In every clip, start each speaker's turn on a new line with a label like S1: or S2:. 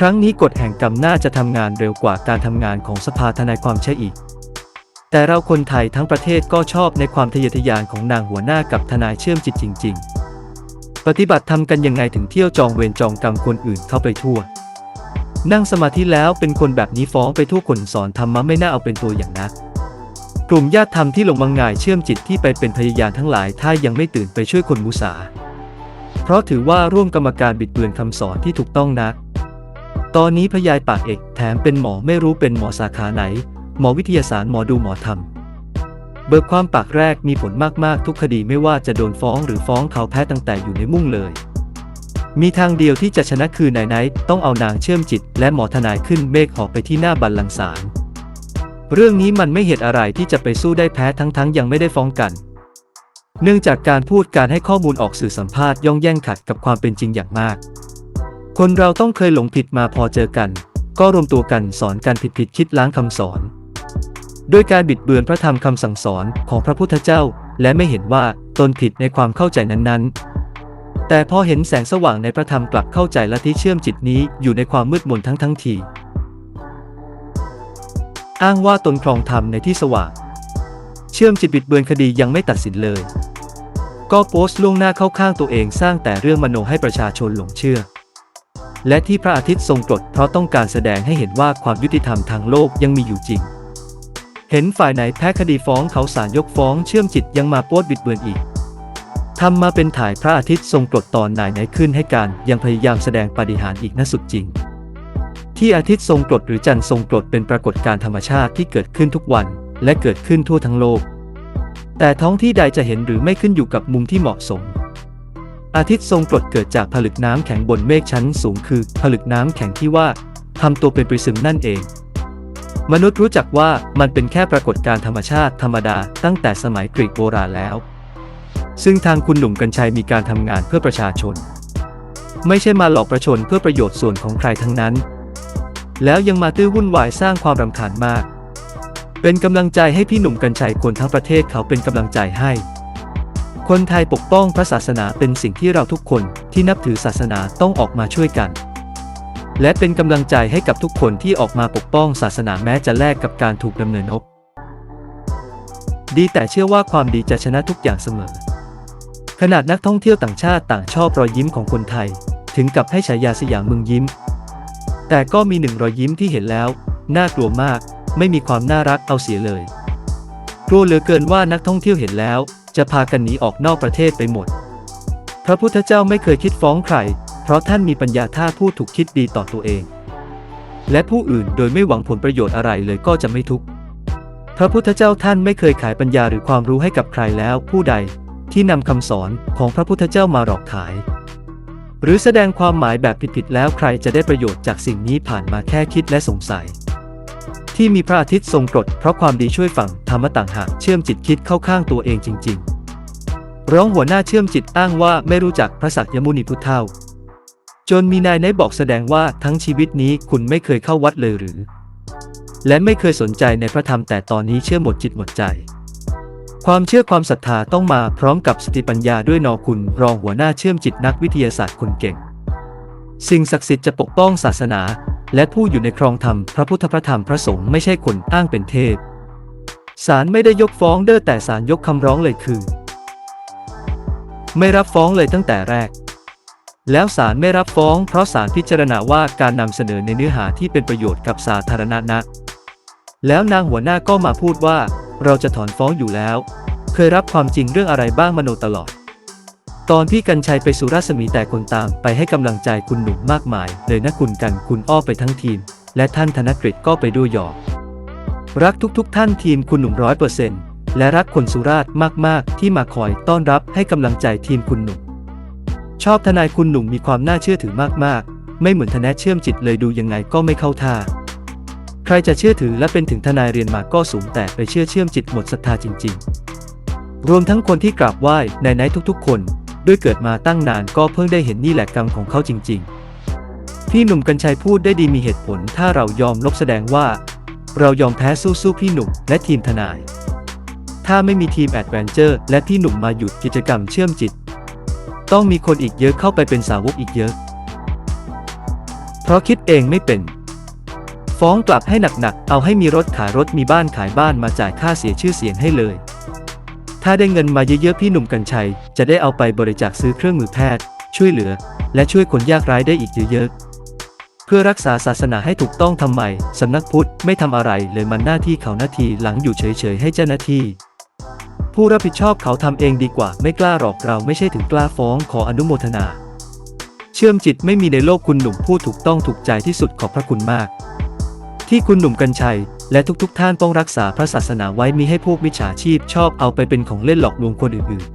S1: ครั้งนี้กฎแห่งกรรมน่าจะทำงานเร็วกว่าการทำงานของสภาทนายความใช่อีก แต่เราคนไทยทั้งประเทศก็ชอบในความทะเยอทะยานของนางหัวหน้ากับทนายเชื่อมจิตจริง ๆ ปฏิบัติทำกันยังไงถึงเที่ยวจองเวรจองกรรมคนอื่นเข้าไปทั่ว นั่งสมาธิแล้วเป็นคนแบบนี้ฟ้องไปทั่วคนสอนธรรมะไม่น่าเอาเป็นตัวอย่างนักกลุ่มญาติธรรมที่ลงมังงายเชื่อมจิตที่ไปเป็นพยานทั้งหลายถ้ายังไม่ตื่นไปช่วยคนมุสา เพราะถือว่าร่วมกรรมการบิดเบือนคำสอนที่ถูกต้องนัก ตอนนี้พยายปากเอกแถมเป็นหมอไม่รู้เป็นหมอสาขาไหน หมอวิทยาศาสตร์หมอดูหมอธรรม เบิกความปากแรกมีผลมากๆ ทุกคดีไม่ว่าจะโดนฟ้องหรือฟ้องเขาแพ้ตั้งแต่อยู่ในมุ่งเลย มีทางเดียวที่จะชนะคือนายไนท์ต้องเอานางเชื่อมจิต และหมอทนายขึ้นเมฆหอกไปที่หน้าบัลลังก์ศาลเรื่องนี้มันไม่เหตุอะไรที่จะไปสู้ได้แพ้ทั้งๆยังไม่ได้ฟ้องกัน เนื่องจากการพูดการให้ข้อมูลออกสื่อสัมภาษณ์ย่องแย่งขัดกับความเป็นจริงอย่างมาก คนเราต้องเคยหลงผิดมาพอเจอกัน ก็รวมตัวกันสอนการผิดผิดคิดล้างคำสอน โดยการบิดเบือนพระธรรมคำสั่งสอนของพระพุทธเจ้า และไม่เห็นว่าตนผิดในความเข้าใจนั้นๆ แต่พอเห็นแสงสว่างในพระธรรมกลับเข้าใจและที่เชื่อมจิตนี้อยู่ในความมืดมนทั้งทั้งที อ้างว่าตนครองธรรมในที่สว่าง เชื่อมจิตบิดเบือนคดียังไม่ตัดสินเลย ก็โพสต์ล่วงหน้าเข้าข้างตัวเองสร้างแต่เรื่องมโนให้ประชาชนหลงเชื่อ และที่พระอาทิตย์ทรงกรดเพราะต้องการแสดงให้เห็นว่าความยุติธรรมทางโลกยังมีอยู่จริง เห็นฝ่ายไหนแพ้คดีฟ้องเขาศาลยกฟ้องเชื่อมจิตยังมาโพสต์บิดเบือนอีกทำมาเป็นถ่ายพระอาทิตย์ทรงกรดตอนไหนไหนขึ้นให้การยังพยายามแสดงปาฏิหาริย์อีกน่าสุดจริง ที่อาทิตย์ทรงกรดหรือจันทร์ทรงกรดเป็นปรากฏการณ์ธรรมชาติที่เกิดขึ้นทุกวันและเกิดขึ้นทั่วทั้งโลก แต่ท้องที่ใดจะเห็นหรือไม่ขึ้นอยู่กับมุมที่เหมาะสม อาทิตย์ทรงกรดเกิดจากผลึกน้ำแข็งบนเมฆชั้นสูงคือผลึกน้ำแข็งที่ว่าทำตัวเป็นปริซึมนั่นเอง มนุษย์รู้จักว่ามันเป็นแค่ปรากฏการธรรมชาติธรรมดาตั้งแต่สมัยกรีกโบราณแล้ว ซึ่งทางคุณหนุ่มกัญชัยมีการทำงานเพื่อประชาชน ไม่ใช่มาหลอกประชนเพื่อประโยชน์ส่วนของใครทั้งนั้น แล้วยังมาตื้อวุ่นวายสร้างความรำคาญมาก เป็นกำลังใจให้พี่หนุ่มกัญชัยคนทั้งประเทศเขาเป็นกำลังใจให้ คนไทยปกป้องพระศาสนาเป็นสิ่งที่เราทุกคนที่นับถือศาสนาต้องออกมาช่วยกัน และเป็นกำลังใจให้กับทุกคนที่ออกมาปกป้องศาสนาแม้จะแลกกับการถูกดำเนินอบดีแต่เชื่อว่าความดีจะชนะทุกอย่างเสมอ ขนาดนักท่องเที่ยวต่างชาติต่างชอบรอยยิ้มของคนไทย ถึงกับให้ฉายาสยามเมืองยิ้ม แต่ก็มีหนึ่งรอยยิ้มที่เห็นแล้ว น่ากลัวมาก ไม่มีความน่ารักเอาเสียเลย กลัวเหลือเกินว่านักท่องเที่ยวเห็นแล้ว จะพากันหนีออกนอกประเทศไปหมด พระพุทธเจ้าไม่เคยคิดฟ้องใคร เพราะท่านมีปัญญาท่าพูดถูกคิดดีต่อตัวเอง และผู้อื่นโดยไม่หวังผลประโยชน์อะไรเลยก็จะไม่ทุกข์พระพุทธเจ้าท่านไม่เคยขายปัญญาหรือความรู้ให้กับใครแล้วผู้ใดที่นำคำสอนของพระพุทธเจ้ามาหลอกขาย หรือแสดงความหมายแบบผิดๆแล้วใครจะได้ประโยชน์จากสิ่งนี้ผ่านมาแค่คิดและสงสัย ที่มีพระอาทิตย์ทรงกรดเพราะความดีช่วยฝั่งธรรมะต่างหากเชื่อมจิตคิดเข้าข้างตัวเองจริง ๆ ร้องหัวหน้าเชื่อมจิตอ้างว่าไม่รู้จักพระศักยมุนีพุทธเท่า จนมีนายไนบอกแสดงว่าทั้งชีวิตนี้คุณไม่เคยเข้าวัดเลยหรือ และไม่เคยสนใจในพระธรรมแต่ตอนนี้เชื่อหมดจิตหมดใจ ความเชื่อความศรัทธาต้องมาพร้อมกับสติปัญญาด้วยนอคุณรองหัวหน้าเชื่อมจิตนักวิทยาศาสตร์คนเก่ง สิ่งศักดิ์สิทธิ์จะปกป้องศาสนา และผู้อยู่ในครองธรรมพระพุทธพระธรรมพระสงฆ์ไม่ใช่คนอ้างเป็นเทพศาลไม่ได้ยกฟ้องเด้อแต่ศาลยกคำร้องเลยคือ ไม่รับฟ้องเลยตั้งแต่แรก แล้วศาลไม่รับฟ้องเพราะศาลพิจารณาว่าการนำเสนอในเนื้อหาที่เป็นประโยชน์กับสาธารณะนะแล้วนางหัวหน้าก็มาพูดว่า เราจะถอนฟ้องอยู่แล้ว เคยรับความจริงเรื่องอะไรบ้างมโนตลอด ตอนพี่กัญชัยไปสุราษฎร์แต่คนตามไปให้กำลังใจคุณหนุ่มมากมาย เลยนะคุณกันคุณอ้อไปทั้งทีม และท่านธนกฤษก็ไปด้วยหยอกรักทุกๆทท่านทีมคุณหนุ่มร้อยเปอร์เซ็นต์และรักคนสุราษฎร์มากๆ ที่มาคอยต้อนรับให้กำลังใจทีมคุณหนุ่ม ชอบทนายคุณหนุ่มมีความน่าเชื่อถือมากๆ ไม่เหมือนทนายเชื่อมจิตเลยดูยังไงก็ไม่เข้าท่า ใครจะเชื่อถือและเป็นถึงทนายเรียนมาก็สูงแต่ไปเชื่อเชื่อมจิตหมดศรัทธาจริง ๆ รวมทั้งคนที่กราบไหว้ในไหนทุกๆ คน ด้วยเกิดมาตั้งนานก็เพิ่งได้เห็นนี่แหละกรรมของเขาจริง ๆ พี่หนุ่มกัญชัยพูดได้ดีมีเหตุผล ถ้าเรายอมลบแสดงว่า เรายอมแพ้สู้ๆพี่หนุ่มและทีมทนาย ถ้าไม่มีทีมแอดเวนเจอร์และพี่หนุ่มมาหยุดกิจกรรมเชื่อมจิต ต้องมีคนอีกเยอะเข้าไปเป็นสาวกอีกเยอะ เพราะคิดเองไม่เป็น ฟ้องกลับให้หนักๆ เอาให้มีรถขายรถมีบ้านขายบ้านมาจ่ายค่าเสียชื่อเสียงให้เลย ถ้าได้เงินมาเยอะๆพี่หนุ่มกัญชัย จะได้เอาไปบริจาคซื้อเครื่องมือแพทย์ ช่วยเหลือ และช่วยคนยากไร้ได้อีกเยอะๆ เพื่อรักษาศาสนาให้ถูกต้องทำไมสำนักพุทธไม่ทำอะไรเลยมันหน้าที่เขาหน้าที่หลังอยู่เฉยๆให้เจ้าหน้าที่ ผู้รับผิดชอบเขาทำเองดีกว่าไม่กล้าหรอกเราไม่ใช่ถึงกล้าฟ้องขออนุโมทนา เชื่อมจิตไม่มีในโลกคุณหนุ่มพูดถูกต้องถูกใจที่สุดขอบพระคุณมาก ที่คุณหนุ่มกัญชัย และทุกๆทท่านต้องรักษาพระศาสนาไว้มีให้พวกมิจฉาชีพชอบเอาไปเป็นของเล่นหลอกลวงคนอื่น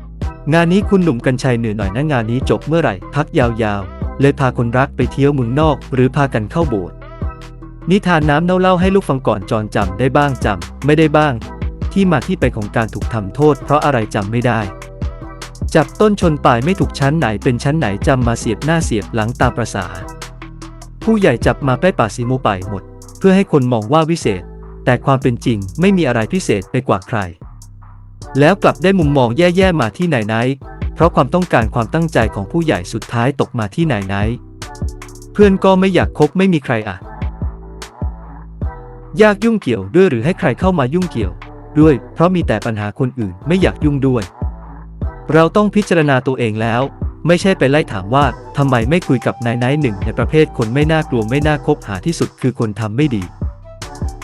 S1: ๆ งานนี้คุณหนุ่มกัญชัยเหนื่อยหน่อยนะงานนี้จบเมื่อไหร่พักยาวๆ เลยพาคนรักไปเที่ยวเมืองนอก หรือพากันเข้าโบสถ์นิทานน้ำเน่าเล่าให้ลูกฟังก่อนจอนจำได้บ้างจำไม่ได้บ้าง ที่มาที่ไปของการถูกทำโทษ เพราะอะไรจำไม่ได้จับต้นชนปลายไม่ถูกชั้นไหนเป็นชั้นไหนจำมาเสียบหน้าเสียบหลังตามประษา ผู้ใหญ่จับมาแป้ป่าสีโมไปหมด เพื่อให้คนมองว่าวิเศษ แต่ความเป็นจริงไม่มีอะไรพิเศษไปกว่าใคร แล้วกลับได้มุมมองแย่ๆมาที่ไหนไหนเพราะความต้องการความตั้งใจของผู้ใหญ่สุดท้ายตกมาที่ไหนไหนเพื่อนก็ไม่อยากคบไม่มีใครอะ ยากยุ่งเกี่ยวด้วยหรือให้ใครเข้ามายุ่งเกี่ยว ด้วย เพราะมีแต่ปัญหาคนอื่นไม่อยากยุ่งด้วย เราต้องพิจารณาตัวเองแล้ว ไม่ใช่ไปไล่ถามว่าทำไมไม่คุยกับนายนายหนึ่งในประเภทคนไม่น่ากลัวไม่น่าคบหาที่สุดคือคนทำไม่ดี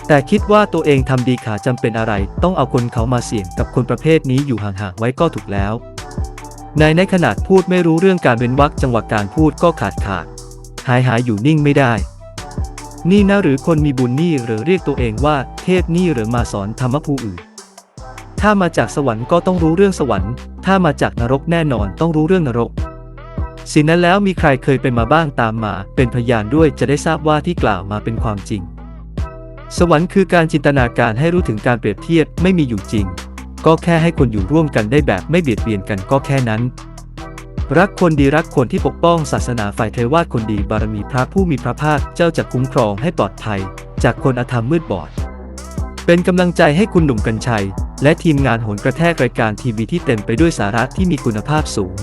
S1: แต่คิดว่าตัวเองทำดีขาจำเป็นอะไร ต้องเอาคนเขามาเสี่ยงกับคนประเภทนี้อยู่ห่างๆไว้ก็ถูกแล้ว นายในขนาดพูดไม่รู้เรื่องการเว้นวรรคจังหวะการพูดก็ขาดขาด หายหายอยู่นิ่งไม่ได้ นี่นะหรือคนมีบุญนี่หรือเรียกตัวเองว่า เทพนี่หรือมาสอนธรรมผู้อื่นถ้ามาจากสวรรค์ก็ต้องรู้เรื่องสวรรค์ ถ้ามาจากนรกแน่นอนต้องรู้เรื่องนรก สินั้นแล้วมีใครเคยเป็นมาบ้างตามมา เป็นพยานด้วยจะได้ทราบว่าที่กล่าวมาเป็นความจริง สวรรค์คือการจินตนาการให้รู้ถึงการเปรียบเทียบไม่มีอยู่จริง ก็แค่ให้คนอยู่ร่วมกันได้แบบไม่เบียดเบียนกันก็แค่นั้น รักคนดีรักคนที่ปกป้องศาสนาฝ่ายเทวาสคนดีบารมีพระผู้มีพระภาคเจ้าจะคุ้มครองให้ปลอดภัย จากคนอธรรมมืดบอด เป็นกำลังใจให้คุณหนุ่มกัญชัย และทีมงานโหนกระแทกรายการทีวีที่เต็มไปด้วยสาระที่มีคุณภาพสูง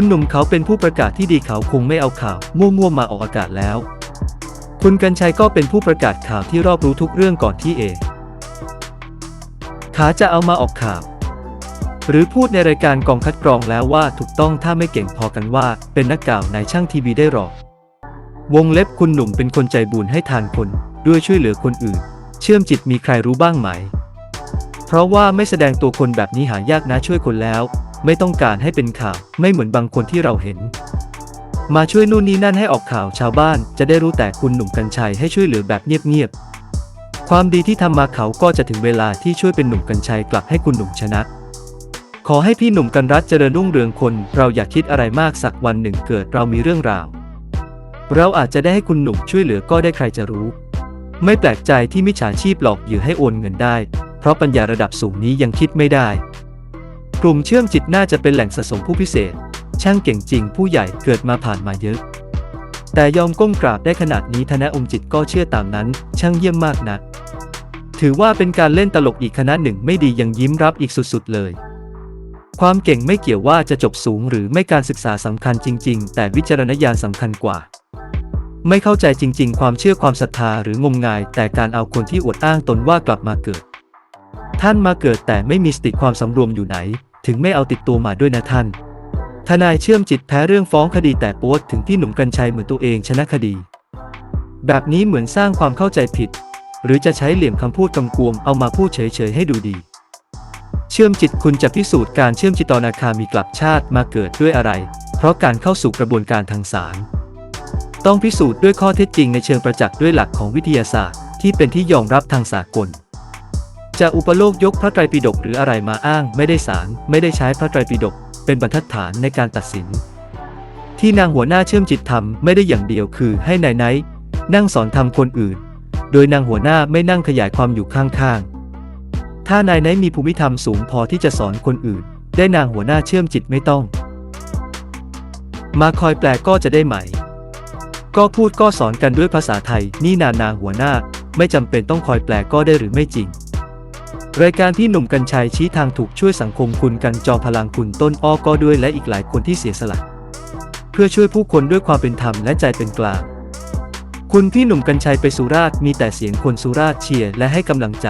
S1: คุณหนุ่มเขาเป็นผู้ประกาศที่ดีเขาคงไม่เอาข่าวมั่วๆมาออกอากาศแล้ว คุณกัญชัยก็เป็นผู้ประกาศข่าวที่รอบรู้ทุกเรื่องก่อนที่เอขาจะเอามาออกข่าว หรือพูดในรายการกองคัดกรองแล้วว่าถูกต้องถ้าไม่เก่งพอกันว่า เป็นนักกล่าวในช่างทีวีได้หรอกวงเล็บคุณหนุ่มเป็นคนใจบุญให้ทานคน ด้วยช่วยเหลือคนอื่น เชื่อมจิตมีใครรู้บ้างไหม เพราะว่าไม่แสดงตัวคนแบบนี้หายากนะช่วยคนแล้ว ไม่ต้องการให้เป็นข่าวไม่เหมือนบางคนที่เราเห็น มาช่วยนู่นนี่นั่นให้ออกข่าวชาวบ้าน จะได้รู้แต่คุณหนุ่มกัญชัยให้ช่วยเหลือแบบเงียบๆความดีที่ทำมาเขาก็จะถึงเวลาที่ช่วยเป็นหนุ่มกัญชัยกลับให้คุณหนุ่มชนะขอให้พี่หนุ่มกันรัตเจริญรุ่งเรืองคน เราอย่าคิดอะไรมากสักวันหนึ่งเกิดเรามีเรื่องราว เราอาจจะได้ให้คุณหนุ่มช่วยเหลือก็ได้ใครจะรู้ ไม่แปลกใจที่มิจฉาชีพหลอกเหยื่อให้โอนเงินได้ ราะปัญญาระดับสูงนี้ยังคิดไม่ได้ กลุ่มเชื่อมจิตน่าจะเป็นแหล่งสะสมผู้พิเศษ ช่างเก่งจริงผู้ใหญ่เกิดมาผ่านมาเยอะ แต่ยอมก้มกราบได้ขนาดนี้ธนอมจิตก็เชื่อตามนั้น ช่างเยี่ยมมากนักถือว่าเป็นการเล่นตลกอีกคณะหนึ่งไม่ดียังยิ้มรับอีกสุดๆเลย ความเก่งไม่เกี่ยวว่าจะจบสูงหรือไม่การศึกษาสำคัญจริง ๆ แต่วิจารณญาณสำคัญกว่าไม่เข้าใจจริง ๆ ความเชื่อความศรัทธาหรืองมงาย แต่การเอาคนที่อวดอ้างตนว่ากลับมาเกิด ท่านมาเกิดแต่ไม่มีสติความสำรวมอยู่ไหน ถึงไม่เอาติดตัวมาด้วยนะท่าน ทนายเชื่อมจิตแพ้เรื่องฟ้องคดีแต่ป๊ดถึงที่หนุ่มกัญชัยเหมือนตัวเองชนะคดี แบบนี้เหมือนสร้างความเข้าใจผิด หรือจะใช้เหลี่ยมคำพูดกำกวมเอามาพูดเฉยๆให้ดูดี เชื่อมจิตคุณจะพิสูจน์การเชื่อมจิตตอนาคามีกลับชาติมาเกิดด้วยอะไร เพราะการเข้าสู่กระบวนการทางศาลต้องพิสูจน์ด้วยข้อเท็จจริงในเชิงประจักษ์ด้วยหลักของวิทยาศาสตร์ ที่เป็นที่ยอมรับทางสากล จะอุปโลกยกพระไตรปิฎกหรืออะไรมาอ้าง ไม่ได้สาร ไม่ได้ใช้พระไตรปิฎกเป็นบรรทัดฐานในการตัดสิน ที่นางหัวหน้าเชื่อมจิตทำไม่ได้อย่างเดียวคือให้นายไนท์นั่งสอนทำคนอื่น โดยนางหัวหน้าไม่นั่งขยายความอยู่ข้างๆ ถ้านายไนท์มีภูมิธรรมสูงพอที่จะสอนคนอื่น ได้นางหัวหน้าเชื่อมจิตไม่ต้อง มาคอยแปลก็จะได้ไหม ก็พูดก็สอนกันด้วยภาษาไทย นี่นานางหัวหน้าไม่จำเป็นต้องคอยแปลก็ได้หรือไม่จริง รายการที่หนุ่มกัญชัยชี้ทางถูกช่วยสังคมคุณกันจอพลังคุณต้นอ้อก็ด้วยและอีกหลายคนที่เสียสละ เพื่อช่วยผู้คนด้วยความเป็นธรรมและใจเป็นกลาง คุณพี่หนุ่มกัญชัยไปสุราษฎร์มีแต่เสียงคนสุราษฎร์เชียร์และให้กำลังใจ